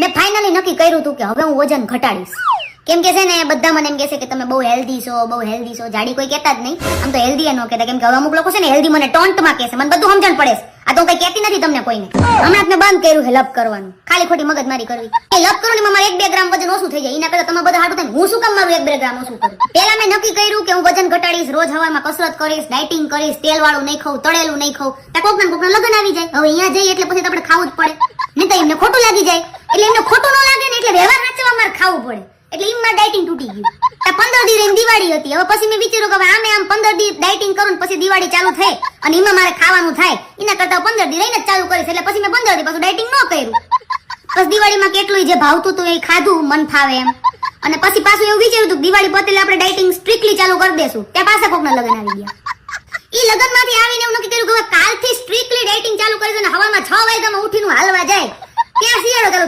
મેં ફાઇનલી નક્કી કર્યું હતું કે હવે હું વજન ઘટાડીશ. કેમ કે છે ને, બધા મને એમ કહે છે કે તમે બહુ હેલ્ધી છો, બહુ હેલ્ધી છો. જાડી કોઈ કહેતા જ નહીં. આમ તો હેલ્ધી ન કહેતા. કેમ કે હવે અમુક લોકો છે ને હેલ્ધી મને ટોન્ટમાં કહેશે મને બધું સમજણ પડે આ તો કઈ કહેતી નથી તમને કોઈને. હમણાં મેં બંધ કર્યું છે લપ કરવાનું. ખાલી ખોટી મગજમારી કરવી. એ લપ કરું ને મારે એક બે ગ્રામ વજન ઓછું થઈ જાય. એના કરતા તમે બધા હાટું થાય હું શું કામ મારું એક બે ગ્રામ ઓછું કરું? પેલા મેં નક્કી કર્યું કે હું વજન ઘટાડીશ, રોજ હવામાં કસરત કરીશ ડાયટિંગ કરીશ તેલ વાળું નહીં ખાઉં, તળેલું નહીં ખાઉં. ત્યાં કોક ને કોક લગન આવી જાય. હવે અહીંયા જઈએ એટલે પછી આપણે ખાવું જ પડે. નહીં તો એમને ખોટું લાગી જાય. એટલે એમને ખોટું ન લાગે ને એટલે વ્યવહાર સાચવવા મારે ખાવું પડે. એટલે એમમાં ડાયટિંગ તૂટી ગયું. તો પંદર દી રહીને દિવાળી હતી. હવે પછી મેં વિચાર્યું કે આમે આમ પંદર દી ડાયટિંગ કરું પછી દિવાળી ચાલુ થાય અને એમાં મારે ખાવાનું થાય. એના કરતા પંદર દી રહીને ચાલુ કરીશ એટલે પછી મેં પંદર દી પાછું ડાયટિંગ ન કર્યું. પછી દિવાળીમાં કેટલું જે ભાવતું હતું એ ખાધું, મન ફાવે એમ. અને પછી પાછું એવું વિચાર્યું હતું દિવાળી પતે આપણે ડાયટિંગ સ્ટ્રિક્ટલી ચાલુ કરી દેશું. ત્યાં પાછા કોકના લગ્ન આવી ગયા. ઈ લગ્નમાંથી આવીને એવું નક્કી કર્યું કે કાલથી સ્ટ્રિક્ટલી ડાયટિંગ ચાલુ કરી અને હવામાં છ વાગ્યામાં ઉઠીને હાલવા જાય. ત્યાં શિયાળો ચાલુ